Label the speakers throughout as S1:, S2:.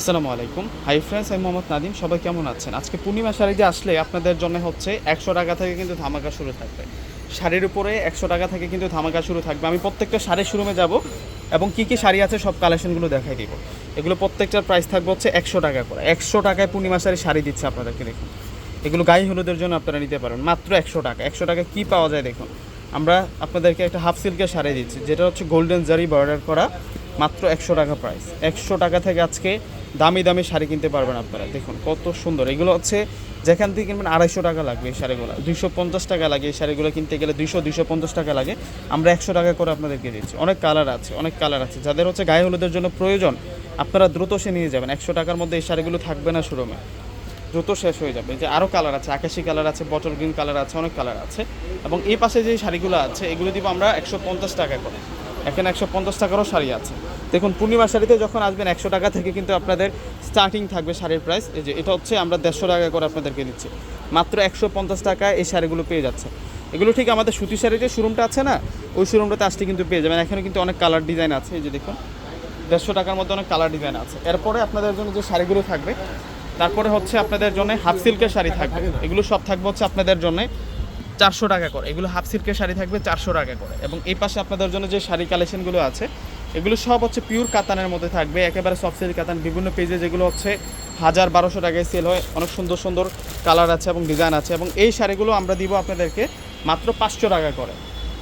S1: আসসালামু আলাইকুম। Hi friends আমি মোহাম্মদ নাদিম। সবাই কেমন আছেন? আজকে পূর্ণিমা শাড়িতে আসলে আপনাদের জন্য হচ্ছে একশো টাকা থেকে কিন্তু ধামাকা শুরু থাকবে। শাড়ির উপরে একশো টাকা থেকে কিন্তু ধামাকা শুরু থাকবে। আমি প্রত্যেকটা শাড়ির শোরুমে যাব এবং কী কী শাড়ি আছে সব কালেকশনগুলো দেখাই দিব। এগুলো প্রত্যেকটার প্রাইস থাকবে হচ্ছে একশো টাকা করে। একশো টাকায় পূর্ণিমা শাড়ি শাড়ি দিচ্ছে আপনাদেরকে দেখুন। এগুলো গায়ে হলুদের জন্য আপনারা নিতে পারেন। মাত্র একশো টাকা। একশো টাকা কী পাওয়া যায় দেখুন। আমরা আপনাদেরকে একটা হাফ সিল্কের শাড়ি দিচ্ছি। যেটা হচ্ছে গোল্ডেন জারি বর্ডার করা মাত্র একশো টাকা প্রাইস একশো টাকা থেকে আজকে দামি দামি শাড়ি কিনতে পারবেন আপনারা। দেখুন, কত সুন্দর। এগুলো হচ্ছে যেখান থেকে কিনবেন আড়াইশো টাকা লাগবে এই শাড়িগুলো। দুইশো পঞ্চাশ টাকা লাগে এই শাড়িগুলো কিনতে গেলে দুইশো দুইশো পঞ্চাশ টাকা লাগে। আমরা একশো টাকা করে আপনাদেরকে দিচ্ছি। অনেক কালার আছে, অনেক কালার আছে। যাদের হচ্ছে গায়ে হলুদের জন্য প্রয়োজন, আপনারা দ্রুত সে নিয়ে যাবেন। একশো টাকার মধ্যে এই শাড়িগুলো থাকবে না শোরুমে। দ্রুত শেষ হয়ে যাবে। যে আরও কালার আছে, আকাশি কালার আছে, বটল গ্রিন কালার আছে, অনেক কালার আছে। এবং এই পাশে যে শাড়িগুলো আছে, এগুলো দিব আমরা একশো পঞ্চাশ টাকা করে। এখানে একশো পঞ্চাশ টাকারও শাড়ি আছে। দেখুন, পূর্ণিমা শাড়িতে যখন আসবেন একশো টাকা থেকে কিন্তু আপনাদের স্টার্টিং থাকবে শাড়ির প্রাইস এই যে, এটা হচ্ছে আমরা দেড়শো টাকা করে আপনাদেরকে দিচ্ছি। মাত্র একশো পঞ্চাশ টাকায় এই শাড়িগুলো পেয়ে যাচ্ছে। এগুলো ঠিক আমাদের সুতি শাড়ির যে শোরুমটা আছে না, ওই শোরুমটাতে আসতে কিন্তু পেয়ে যাবেন। এখানে কিন্তু অনেক কালার ডিজাইন আছে। এই যে দেখুন, দেড়শো টাকার মধ্যে অনেক কালার ডিজাইন আছে। এরপরে আপনাদের জন্য যে শাড়িগুলো থাকবে, তারপরে হচ্ছে আপনাদের জন্য হাফ সিল্কের শাড়ি থাকবে। এগুলো সব থাকবে হচ্ছে আপনাদের জন্য চারশো টাকা করে। এগুলো হাফ সিল্কের শাড়ি থাকবে চারশো টাকা করে। এবং এই পাশে আপনাদের জন্য যে শাড়ি কালেকশনগুলো আছে, এগুলো সব হচ্ছে পিওর কাতানের মধ্যে থাকবে। একেবারে সফট সিল্ক কাতান। বিভিন্ন পেজে যেগুলো হচ্ছে হাজার বারোশো টাকায় সেল হয়। অনেক সুন্দর সুন্দর কালার আছে এবং ডিজাইন আছে। এবং এই শাড়িগুলো আমরা দিব আপনাদেরকে মাত্র পাঁচশো টাকা করে।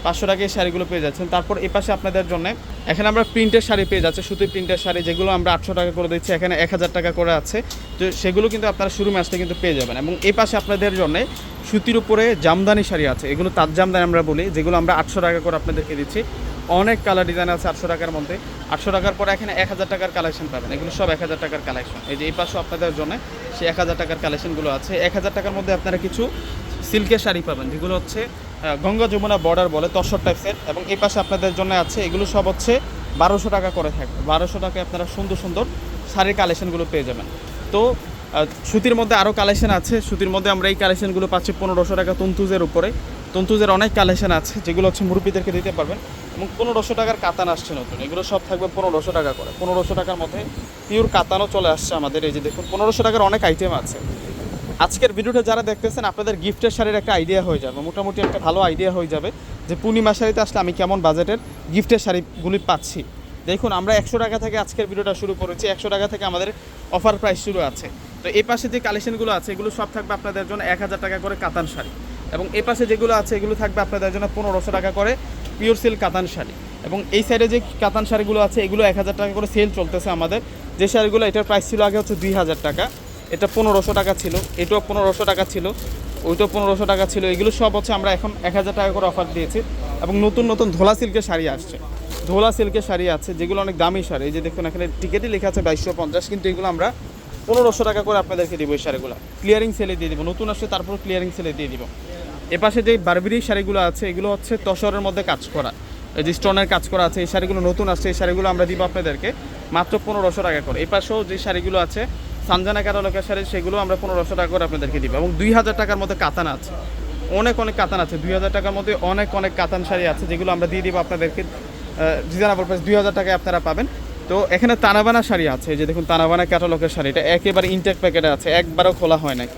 S1: পাঁচশো টাকায় শাড়িগুলো পেয়ে যাচ্ছেন। তারপর এই পাশে আপনাদের জন্য এখানে আমরা প্রিন্টের শাড়ি পেয়ে যাচ্ছে, সুতির প্রিন্টের শাড়ি, যেগুলো আমরা আটশো টাকা করে দিচ্ছি, এখানে এক হাজার টাকা করে আছে। তো সেগুলো কিন্তু আপনারা শুরু আসতে কিন্তু পেয়ে যাবেন। এবং এই পাশে আপনাদের জন্য সুতির উপরে জামদানি শাড়ি আছে। এগুলো তাঁত জামদানি আমরা বলি, যেগুলো আমরা আটশো টাকা করে আপনাদেরকে দিচ্ছি। অনেক কালার ডিজাইন আছে আটশো টাকার মধ্যে। আটশো টাকার পরে এখানে এক হাজার টাকার কালেকশন পাবেন। এগুলো সব এক হাজার টাকার কালেকশন এই যে এই পাশে আপনাদের জন্য সেই এক হাজার টাকার কালেকশনগুলো আছে। এক হাজার টাকার মধ্যে আপনারা কিছু সিল্কের শাড়ি পাবেন, যেগুলো হচ্ছে গঙ্গা যমুনা বর্ডার বলে তসর টাইপসের এবং এই পাশে আপনাদের জন্য আছে, এগুলো সব হচ্ছে বারোশো টাকা করে থাকবে বারোশো টাকায় আপনারা সুন্দর সুন্দর শাড়ির কালেকশনগুলো পেয়ে যাবেন। তো সুতির মধ্যে আরও কালেকশন আছে, সুতির মধ্যে আমরা এই কালেকশনগুলো পাচ্ছি পনেরোশো টাকা তন্তুজের উপরে। তন্তুজের অনেক কালেকশন আছে, যেগুলো হচ্ছে মুরব্বীদেরকে দিতে পারবেন। এবং পনেরোশো টাকার কাতান আসছে নতুন, এগুলো সব থাকবে পনেরোশো টাকা করে। পনেরোশো টাকার মধ্যে পিওর কাতানও চলে আসছে আমাদের, এই যে দেখুন, পনেরোশো টাকার অনেক আইটেম আছে। আজকের ভিডিওটা যারা দেখতেছেন, আপনাদের গিফটের শাড়ির একটা আইডিয়া হয়ে যাবে। মোটামুটি একটা ভালো আইডিয়া হয়ে যাবে যে পূর্ণিমা শাড়িতে আসলে আমি কেমন বাজেটের গিফটের শাড়িগুলি পাচ্ছি। দেখুন, আমরা একশো টাকা থেকে আজকের ভিডিওটা শুরু করেছি। একশো টাকা থেকে আমাদের অফার প্রাইস শুরু আছে। তো এই পাশে যে কালেকশনগুলো আছে, এগুলো সব থাকবে আপনাদের জন্য এক হাজার টাকা করে কাতান শাড়ি। এবং এই পাশে যেগুলো আছে, এগুলো থাকবে আপনাদের জন্য পনেরোশো টাকা করে পিওর সিল কাতান শাড়ি। এবং এই সাইডে যে কাতান শাড়িগুলো আছে, এগুলো এক হাজার টাকা করে সেল চলতেছে আমাদের। যে শাড়িগুলো এটার প্রাইস ছিল আগে হচ্ছে দুই হাজার টাকা। এটা পনেরোশো টাকা ছিল, এটাও পনেরোশো টাকা ছিল, ওইটাও পনেরোশো টাকা ছিল। এগুলো সব হচ্ছে আমরা এখন এক হাজার টাকা করে অফার দিয়েছি এবং নতুন নতুন ধোলা সিল্কের শাড়ি আসছে। ধোলা সিল্কের শাড়ি আছে, যেগুলো অনেক দামি শাড়ি। এই যে দেখুন, এখানে টিকিটই লেখা আছে বাইশশো পঞ্চাশ, কিন্তু এগুলো আমরা পনেরোশো টাকা করে আপনাদেরকে দিব এই শাড়িগুলো। ক্লিয়ারিং সেলে দিয়ে দেবো, নতুন আসছে, তারপর ক্লিয়ারিং সেলে দিয়ে দিব। এপাশে যে বারবেরি শাড়িগুলো আছে, এগুলো হচ্ছে তসরের মধ্যে কাজ করা। এই যে স্টোনের কাজ করা আছে, এই শাড়িগুলো নতুন আসছে, এই শাড়িগুলো আমরা দিব আপনাদেরকে মাত্র পনেরোশো টাকা করে। এই পাশেও যে শাড়িগুলো আছে সানজানা ক্যাটালগের শাড়ি সেগুলো আমরা পনেরোশো টাকা করে আপনাদেরকে দিব। এবং দুই হাজার টাকার মধ্যে কাতান আছে। অনেক অনেক কাতান আছে। দুই হাজার টাকার মধ্যে অনেক অনেক কাতান শাড়ি আছে, যেগুলো আমরা দিয়ে দিব আপনাদেরকে রিজনেবল প্রাইস দুই হাজার টাকায় আপনারা পাবেন। তো এখানে তানাবানা শাড়ি আছে যে দেখুন তানাবানা ক্যাটালগের শাড়ি। এটা একেবারে ইনটেক প্যাকেটে আছে, একবারও খোলা হয় নাই।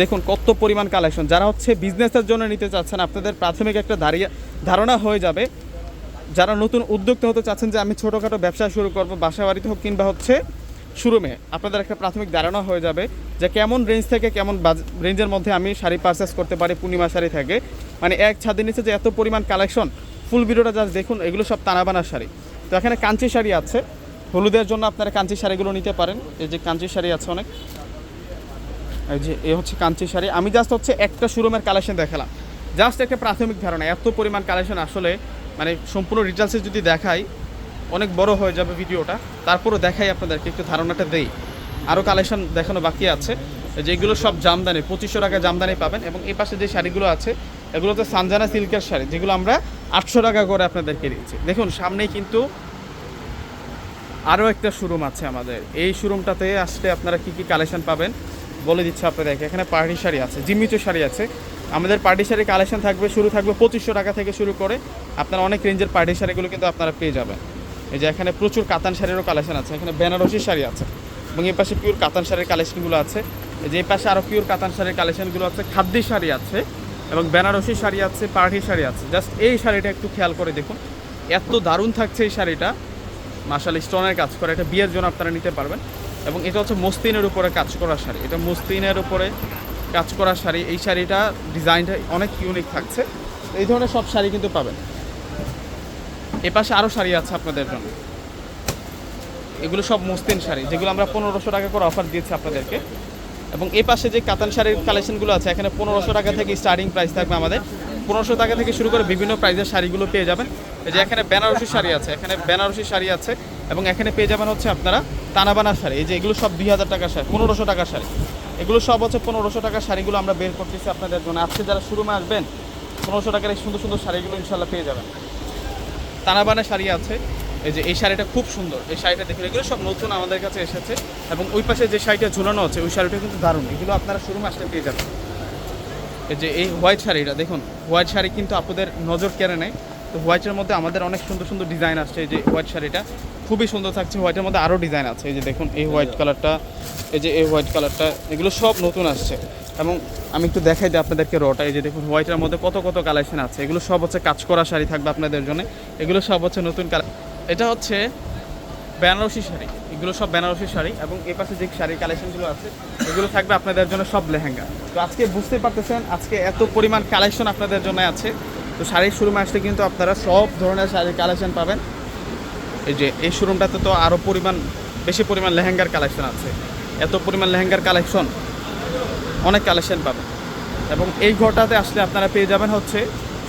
S1: দেখুন কত পরিমাণ কালেকশন যারা হচ্ছে বিজনেসের জন্য নিতে চাচ্ছেন, আপনাদের প্রাথমিক একটা দাঁড়িয়ে ধারণা হয়ে যাবে। যারা নতুন উদ্যোক্তা হতে চাচ্ছেন যে আমি ছোটোখাটো ব্যবসা শুরু করব বাসা বাড়িতে হোক কিংবা হচ্ছে শুরুমে আপনাদের একটা প্রাথমিক ধারণা হয়ে যাবে যে কেমন রেঞ্জ থেকে কেমন রেঞ্জের মধ্যে আমি শাড়ি পারচেস করতে পারি পূর্ণিমা শাড়ি থেকে। মানে এক ছাদের নিচে যে এত পরিমাণ কালেকশন ফুল ভিডিওটা জাস্ট দেখুন, এগুলো সব তানাবানার শাড়ি। তো এখানে কাঞ্চি শাড়ি আছে। হলুদের জন্য আপনারা কাঞ্চি শাড়িগুলো নিতে পারেন। এই যে কাঞ্চি শাড়ি আছে অনেক। এই যে, এ হচ্ছে কাঞ্চি শাড়ি। আমি জাস্ট হচ্ছে একটা শোরুমের কালেকশন দেখালাম। জাস্ট একটা প্রাথমিক ধারণা, এত পরিমাণ কালেকশন আসলে মানে সম্পূর্ণ ডিটেলসে যদি দেখাই অনেক বড় হয়ে যাবে ভিডিওটা। তারপরও দেখাই আপনাদেরকে, একটু ধারণাটা দেই। আরও কালেকশন দেখানো বাকি আছে। যেগুলো সব জামদানি, পঁচিশশো টাকা জামদানি পাবেন এবং এই পাশে যে শাড়িগুলো আছে এগুলো তো সানজানা সিল্কের শাড়ি, যেগুলো আমরা আটশো টাকা করে আপনাদেরকে দিচ্ছি দেখুন, সামনেই কিন্তু আরও একটা শোরুম আছে আমাদের। এই শোরুমটাতে আসলে আপনারা কি কি কালেকশন পাবেন, বলে দিচ্ছে আপনাদেরকে। এখানে পার্টি শাড়ি আছে জিমিচো শাড়ি আছে। আমাদের পার্টি শাড়ি কালেকশন থাকবে, শুরু থাকবে পঁচিশশো টাকা থেকে শুরু করে আপনারা অনেক রেঞ্জের পার্টি শাড়িগুলো কিন্তু আপনারা পেয়ে যাবেন। এই যে এখানে প্রচুর কাতান শাড়িরও কালেকশন আছে, এখানে বেনারসি শাড়ি আছে এবং এই পাশে পিওর কাতান শাড়ির কালেকশনগুলো আছে। এই যে এই পাশে আরও পিওর কাতান শাড়ির কালেকশনগুলো আছে, খাদ্যি শাড়ি আছে এবং বেনারসি শাড়ি আছে পার্টি শাড়ি আছে। জাস্ট এই শাড়িটা একটু খেয়াল করে দেখুন, এত দারুণ থাকছে এই শাড়িটা। মাসাল স্টোনের কাজ করে, এটা বিয়ের জন্য আপনারা নিতে পারবেন। এবং এটা হচ্ছে মস্তিনের উপরে কাজ করা শাড়ি, এটা মস্তিনের উপরে কাজ করা শাড়ি। এই শাড়িটা ডিজাইনটা অনেক ইউনিক থাকছে। এই ধরনের সব শাড়ি কিন্তু পাবেন। এ পাশে আরও শাড়ি আছে আপনাদের জন্য। এগুলো সব মস্তিন শাড়ি, যেগুলো আমরা পনেরোশো টাকা করে অফার দিয়েছি আপনাদেরকে। এবং এই পাশে যে কাতান শাড়ির কালেকশনগুলো আছে, এখানে পনেরোশো টাকা থেকে স্টার্টিং প্রাইস থাকবে আমাদের। পনেরোশো টাকা থেকে শুরু করে বিভিন্ন প্রাইসের শাড়িগুলো পেয়ে যাবেন। এই যে এখানে বেনারসি শাড়ি আছে, এখানে বেনারসি শাড়ি আছে, এবং এখানে পেয়ে যাবেন হচ্ছে আপনারা তানাবানা শাড়ি। এই যে এগুলো সব দুই হাজার টাকার শাড়ি, পনেরোশো টাকার শাড়ি। এগুলো সব হচ্ছে পনেরোশো টাকার শাড়িগুলো আমরা বের করতেছি আপনাদের জন্য। আজকে যারা শুরুমে আসবেন, পনেরোশো টাকার এই সুন্দর সুন্দর শাড়িগুলো ইনশাল্লাহ পেয়ে যাবেন। তানাবানা শাড়ি আছে। এই যে এই শাড়িটা খুব সুন্দর। এই শাড়িটা দেখুন এগুলো সব নতুন আমাদের কাছে এসেছে। এবং ওই পাশে যে শাড়িটা ঝুলানো আছে, ওই শাড়িটা কিন্তু দারুণ। এগুলো আপনারা শুরু আসলে পেয়ে যাবেন। এই যে এই হোয়াইট শাড়িটা, দেখুন, হোয়াইট শাড়ি কিন্তু আপনাদের নজর কেড়ে নেয়। তো হোয়াইটের মধ্যে আমাদের অনেক সুন্দর সুন্দর ডিজাইন আসছে এই যে হোয়াইট শাড়িটা। খুবই সুন্দর থাকছে। হোয়াইটের মধ্যে আরও ডিজাইন আছে। এই যে দেখুন, এই হোয়াইট কালারটা, এই যে এই হোয়াইট কালারটা, এগুলো সব নতুন আসছে। এবং আমি একটু দেখাই দিই আপনাদেরকে রটা, এই যে দেখুন, হোয়াইটের মধ্যে কত কত কালেকশন আছে। এগুলো সব হচ্ছে কাজ করা শাড়ি থাকবে আপনাদের জন্য। এগুলো সব হচ্ছে নতুন এটা হচ্ছে বেনারসি শাড়ি। এগুলো সব বেনারসি শাড়ি এবং এই পাশে যে শাড়ির কালেকশনগুলো আছে, এগুলো থাকবে আপনাদের জন্য সব লেহেঙ্গা। তো আজকে বুঝতে পারতেছেন, আজকে এত পরিমাণ কালেকশন আপনাদের জন্য আছে। তো শাড়ির শোরুমে আসলে কিন্তু আপনারা সব ধরনের শাড়ির কালেকশন পাবেন। এই যে, এই শোরুমটাতে তো আরও পরিমাণ, বেশি পরিমাণ লেহেঙ্গার কালেকশন আছে। এত পরিমাণ লেহেঙ্গার কালেকশন অনেক কালেকশন পাবেন। এবং এই ঘরটাতে আসলে আপনারা পেয়ে যাবেন হচ্ছে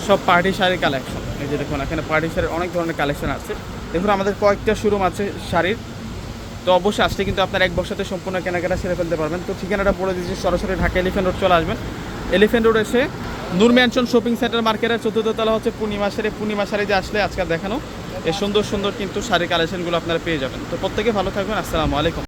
S1: সব পার্টি শাড়ির কালেকশন এই যে দেখুন, এখানে পার্টি শাড়ির অনেক ধরনের কালেকশন আছে। দেখুন, আমাদের কয়েকটা শোরুম আছে শাড়ির। তো অবশ্যই আসলে কিন্তু আপনার এক বছরতে সম্পূর্ণ কেনাকাটা সেরে ফেলতে পারবেন। তো ঠিকানাটা বলে দিচ্ছি, সরাসরি ঢাকা এলিফেন্ট রোড চলে আসবেন। এলিফেন্ট রোড এসে নূর ম্যানশন শপিং সেন্টার মার্কেটের চতুর্থ তলা হচ্ছে পূর্ণিমা শাড়ি। পূর্ণিমা শাড়ি যে আসলে আজকে দেখানো, এই সুন্দর সুন্দর কিন্তু শাড়ি কালেকশনগুলো আপনারা পেয়ে যাবেন। তো প্রত্যেকে ভালো থাকবেন, আসসালামু আলাইকুম।